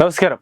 നമസ്കാരം.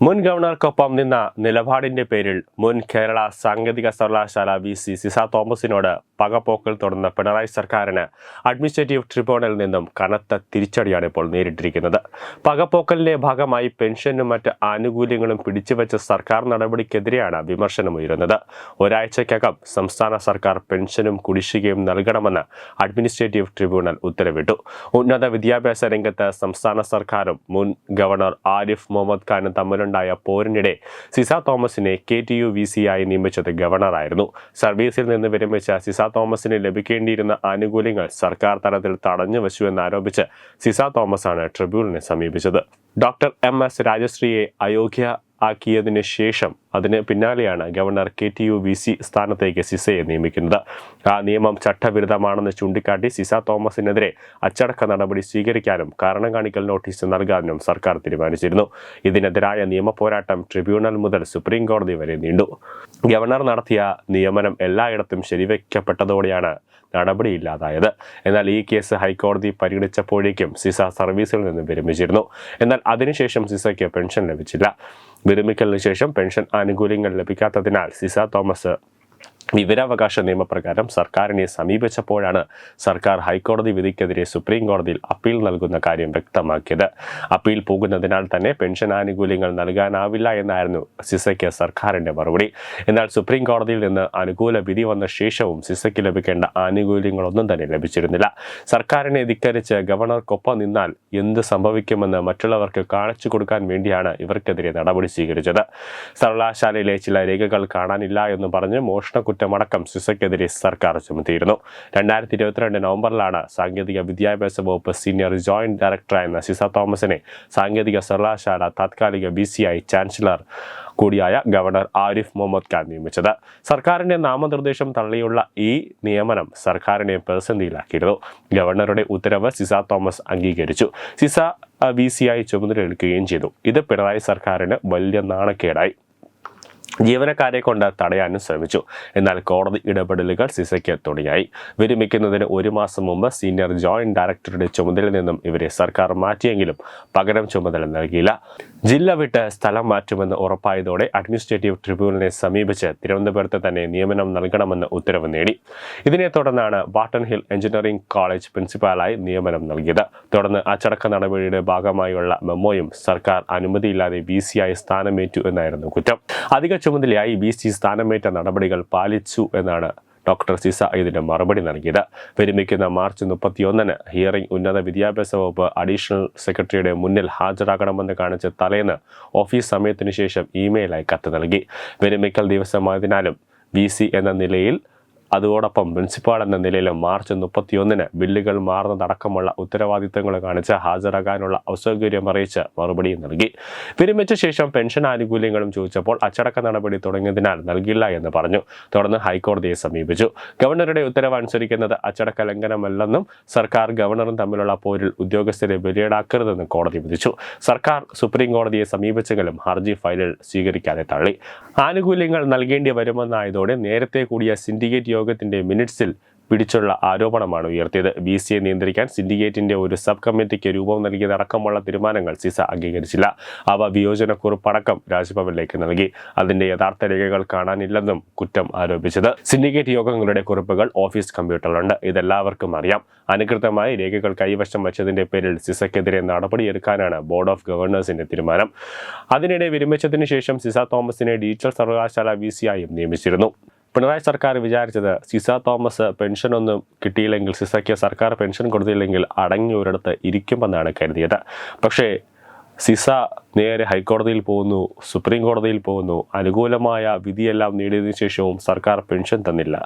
മുൻ ഗവർണർക്കൊപ്പം നിന്ന നിലപാടിന്റെ പേരിൽ മുൻ കേരള സാങ്കേതിക സർവകലാശാല വി സി സിസ തോമസിനോട് പകപോക്കൽ തുടർന്ന പിണറായി സർക്കാരിന് അഡ്മിനിസ്ട്രേറ്റീവ് ട്രിബ്യൂണലിൽ നിന്നും കനത്ത തിരിച്ചടിയാണ് ഇപ്പോൾ നേരിട്ടിരിക്കുന്നത്. പകപോക്കലിന്റെ ഭാഗമായി പെൻഷനും മറ്റ് ആനുകൂല്യങ്ങളും പിടിച്ചുവെച്ച സർക്കാർ നടപടിക്കെതിരെയാണ് വിമർശനമുയരുന്നത് ഒരാഴ്ചയ്ക്കകം സംസ്ഥാന സർക്കാർ പെൻഷനും കുടിശ്ശികയും നൽകണമെന്ന് അഡ്മിനിസ്ട്രേറ്റീവ് ട്രിബ്യൂണൽ ഉത്തരവിട്ടു. ഉന്നത വിദ്യാഭ്യാസ രംഗത്ത് സംസ്ഥാന സർക്കാരും മുൻ ഗവർണർ ആരിഫ് മുഹമ്മദ് ഖാനും തമ്മിലുണ്ടായ പോരിനിടെ സിസ തോമസിനെ കെ ടി യു വി സിയായി നിയമിച്ചത് ഗവർണറായിരുന്നു. സർവീസിൽ നിന്ന് വിരമിച്ച സിസ തോമസിന് ലഭിക്കേണ്ടിയിരുന്ന ആനുകൂല്യങ്ങൾ സർക്കാർ തലത്തിൽ തടഞ്ഞു വച്ചു എന്നാരോപിച്ച് സിസ തോമസാണ് ട്രിബ്യൂണലിനെ സമീപിച്ചത്. ഡോക്ടർ എം എസ് രാജശ്രീയെ അയോഗ്യ ആക്കിയതിനു ശേഷം അതിന് പിന്നാലെയാണ് governor K T U V C സ്ഥാനത്തേക്ക് സിസയെ നിയമിക്കുന്നത്. ആ നിയമം ചട്ടവിരുദ്ധമാണെന്ന് ചൂണ്ടിക്കാട്ടി സിസ തോമസിനെതിരെ അച്ചടക്ക നടപടി സ്വീകരിക്കാനും കാരണം കാണിക്കൽ നോട്ടീസ് നൽകാനും സർക്കാർ തീരുമാനിച്ചിരുന്നു. ഇതിനെതിരായ നിയമ പോരാട്ടം ട്രിബ്യൂണൽ മുതൽ സുപ്രീം കോടതി വരെ നീണ്ടു. ഗവർണർ നടത്തിയ നിയമനം എല്ലായിടത്തും ശരിവയ്ക്കപ്പെട്ടതോടെയാണ് നടപടിയില്ലാതായത് എന്നാൽ ഈ കേസ് ഹൈക്കോടതി പരിഗണിച്ചപ്പോഴേക്കും സിസ സർവീസിൽ നിന്ന് വിരമിച്ചിരുന്നു. എന്നാൽ അതിനുശേഷം സിസയ്ക്ക് പെൻഷൻ ലഭിച്ചില്ല. വിരമിക്കലിന് ശേഷം പെൻഷൻ ആനുകൂല്യങ്ങൾ ലഭിക്കാത്തതിനാൽ സിസ തോമസ് വിവരാവകാശ നിയമപ്രകാരം സർക്കാരിനെ സമീപിച്ചപ്പോഴാണ് സർക്കാർ ഹൈക്കോടതി വിധിക്കെതിരെ സുപ്രീം കോടതിയിൽ അപ്പീൽ നൽകുന്ന കാര്യം വ്യക്തമാക്കിയത്. അപ്പീൽ പോകുന്നതിനാൽ തന്നെ പെൻഷൻ ആനുകൂല്യങ്ങൾ നൽകാനാവില്ല എന്നായിരുന്നു സിസയ്ക്ക് സർക്കാരിന്റെ മറുപടി. എന്നാൽ സുപ്രീം കോടതിയിൽ നിന്ന് അനുകൂല വിധി വന്ന ശേഷവും സിസയ്ക്ക് ലഭിക്കേണ്ട ആനുകൂല്യങ്ങളൊന്നും തന്നെ ലഭിച്ചിരുന്നില്ല. സർക്കാരിനെ ധിക്കരിച്ച് ഗവർണർക്കൊപ്പം നിന്നാൽ എന്ത് സംഭവിക്കുമെന്ന് മറ്റുള്ളവർക്ക് കാണിച്ചു കൊടുക്കാൻ വേണ്ടിയാണ് ഇവർക്കെതിരെ നടപടി സ്വീകരിച്ചത്. സർവകലാശാലയിലെ ചില രേഖകൾ കാണാനില്ല എന്ന് പറഞ്ഞ് മോഷണ കുറ്റമടക്കം സിസയ്ക്കെതിരെ സർക്കാർ ചുമത്തിയിരുന്നു. രണ്ടായിരത്തി ഇരുപത്തിരണ്ട് നവംബറിലാണ് സാങ്കേതിക വിദ്യാഭ്യാസ വകുപ്പ് സീനിയർ ജോയിന്റ് ഡയറക്ടറായിരുന്ന സിസ തോമസിനെ സാങ്കേതിക സർവകലാശാല താത്കാലിക ബി സി ഐ ചാൻസലർ കൂടിയായ ഗവർണർ ആരിഫ് മുഹമ്മദ് ഖാൻ നിയമിച്ചത്. സർക്കാരിന്റെ നാമനിർദ്ദേശം തള്ളിയുള്ള ഈ നിയമനം സർക്കാരിനെ പ്രതിസന്ധിയിലാക്കിയിരുന്നു. ഗവർണറുടെ ഉത്തരവ് സിസ തോമസ് അംഗീകരിച്ചു. സിസ ബി സി ഐ ചുമതലയെടുക്കുകയും ചെയ്തു. ഇത് പിണറായി സർക്കാരിന് വലിയ നാണക്കേടായി. ജീവനക്കാരെ കൊണ്ട് തടയാനും ശ്രമിച്ചു. എന്നാൽ കോടതി ഇടപെടലുകൾ സിസയ്ക്ക് തുണയായി. വിരമിക്കുന്നതിന് ഒരു മാസം മുമ്പ് സീനിയർ ജോയിന്റ് ഡയറക്ടറുടെ ചുമതലയിൽ നിന്നും ഇവരെ സർക്കാർ മാറ്റിയെങ്കിലും പകരം ചുമതല നൽകിയില്ല. ജില്ല വിട്ട് സ്ഥലം മാറ്റുമെന്ന് ഉറപ്പായതോടെ അഡ്മിനിസ്ട്രേറ്റീവ് ട്രിബ്യൂണലിനെ സമീപിച്ച് തിരുവനന്തപുരത്ത് തന്നെ നിയമനം നൽകണമെന്ന് ഉത്തരവ് നേടി. ഇതിനെ തുടർന്നാണ് ബാട്ടൺ ഹിൽ എഞ്ചിനീയറിംഗ് കോളേജ് പ്രിൻസിപ്പാലായി നിയമനം നൽകിയത്. തുടർന്ന് അച്ചടക്ക നടപടിയുടെ ഭാഗമായുള്ള മെമ്മോയും സർക്കാർ അനുമതിയില്ലാതെ ബി ആയി സ്ഥാനമേറ്റു എന്നായിരുന്നു കുറ്റം. അധിക ചുമതലയായി ബി സി സ്ഥാനമേറ്റ നടപടികൾ പാലിച്ചു എന്നാണ് ഡോക്ടർ സിസ ഇതിന് മറുപടി നൽകിയത്. വിരമിക്കുന്ന മാർച്ച് മുപ്പത്തിയൊന്നിന് ഹിയറിംഗ് ഉന്നത വിദ്യാഭ്യാസ വകുപ്പ് അഡീഷണൽ സെക്രട്ടറിയുടെ മുന്നിൽ ഹാജരാകണമെന്ന് കാണിച്ച് തലേന്ന് ഓഫീസ് സമയത്തിനു ശേഷം ഇമെയിലായി കത്ത് നൽകി. വിരമിക്കൽ ദിവസമായതിനാലും വി എന്ന നിലയിൽ അതോടൊപ്പം പ്രിൻസിപ്പാൾ എന്ന നിലയിലും മാർച്ച് മുപ്പത്തിയൊന്നിന് ബില്ലുകൾ മാറുന്നതടക്കമുള്ള ഉത്തരവാദിത്തങ്ങൾ കാണിച്ച് ഹാജരാകാനുള്ള അസൗകര്യം അറിയിച്ച് മറുപടി നൽകി. വിരമിച്ച ശേഷം പെൻഷൻ ആനുകൂല്യങ്ങളും ചോദിച്ചപ്പോൾ അച്ചടക്ക നടപടി തുടങ്ങിയതിനാൽ നൽകില്ല എന്ന് പറഞ്ഞു. തുടർന്ന് ഹൈക്കോടതിയെ സമീപിച്ചു. ഗവർണറുടെ ഉത്തരവ് അനുസരിക്കുന്നത് അച്ചടക്ക ലംഘനമല്ലെന്നും സർക്കാർ ഗവർണറും തമ്മിലുള്ള പോരിൽ ഉദ്യോഗസ്ഥരെ ബലിയടാക്കരുതെന്നും കോടതി വിധിച്ചു. സർക്കാർ സുപ്രീം കോടതിയെ സമീപിച്ചെങ്കിലും ഹർജി ഫയലിൽ സ്വീകരിക്കാതെ തള്ളി. ആനുകൂല്യങ്ങൾ നൽകേണ്ടി വരുമെന്നായതോടെ നേരത്തെ കൂടിയ സിൻഡിക്കേറ്റ് യോഗത്തിന്റെ മിനിറ്റ്സിൽ പിടിച്ചുള്ള ആരോപണമാണ് ഉയർത്തിയത്. ബി സി എ നിയന്ത്രിക്കാൻ സിൻഡിക്കേറ്റിന്റെ ഒരു സബ് കമ്മിറ്റിക്ക് രൂപം നൽകിയതടക്കമുള്ള തീരുമാനങ്ങൾ സിസ അംഗീകരിച്ചില്ല. അവ വിയോജനക്കുറിപ്പടക്കം രാജ്ഭവനിലേക്ക് നൽകി. അതിന്റെ യഥാർത്ഥ രേഖകൾ കാണാനില്ലെന്നും കുറ്റം ആരോപിച്ചത്. സിൻഡിക്കേറ്റ് യോഗങ്ങളുടെ കുറിപ്പുകൾ ഓഫീസ് കമ്പ്യൂട്ടറിലുണ്ട്. ഇതെല്ലാവർക്കും അറിയാം. അനുകൃതമായി രേഖകൾ കൈവശം വച്ചതിന്റെ പേരിൽ സിസയ്ക്കെതിരെ നടപടിയെടുക്കാനാണ് ബോർഡ് ഓഫ് ഗവർണേഴ്സിന്റെ തീരുമാനം. അതിനിടെ വിരമിച്ചതിന് ശേഷം സിസ തോമസിനെ ഡിജിറ്റൽ സർവകലാശാല വി സി ആയും നിയമിച്ചിരുന്നു. പിണറായി സർക്കാർ വിചാരിച്ചത് സിസ തോമസ് പെൻഷനൊന്നും കിട്ടിയില്ലെങ്കിൽ സിസയ്ക്ക് സർക്കാർ പെൻഷൻ കൊടുത്തില്ലെങ്കിൽ അടങ്ങി ഒരിടത്ത് ഇരിക്കുമെന്നാണ് കരുതിയത്. പക്ഷേ സിസ നേരെ ഹൈക്കോടതിയിൽ പോകുന്നു സുപ്രീം കോടതിയിൽ പോകുന്നു. അനുകൂലമായ വിധിയെല്ലാം നേടിയതിനു ശേഷവും സർക്കാർ പെൻഷൻ തന്നില്ല.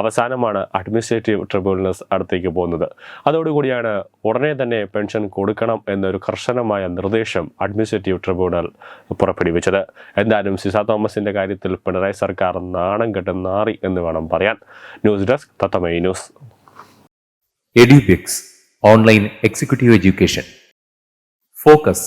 അവസാനമാണ് അഡ്മിനിസ്ട്രേറ്റീവ് ട്രിബ്യൂണൽസ് അടുത്തേക്ക് പോകുന്നത്. അതോടുകൂടിയാണ് ഉടനെ തന്നെ പെൻഷൻ കൊടുക്കണം എന്നൊരു കർശനമായ നിർദ്ദേശം അഡ്മിനിസ്ട്രേറ്റീവ് ട്രിബ്യൂണൽ പുറപ്പെടുവിച്ചത്. എന്തായാലും സിസ തോമസിന്റെ കാര്യത്തിൽ പിണറായി സർക്കാർ നാണം കെട്ട് നാറി എന്ന് വേണം പറയാൻ. News desk തത്തമൈ news. Edubix online executive education. Focus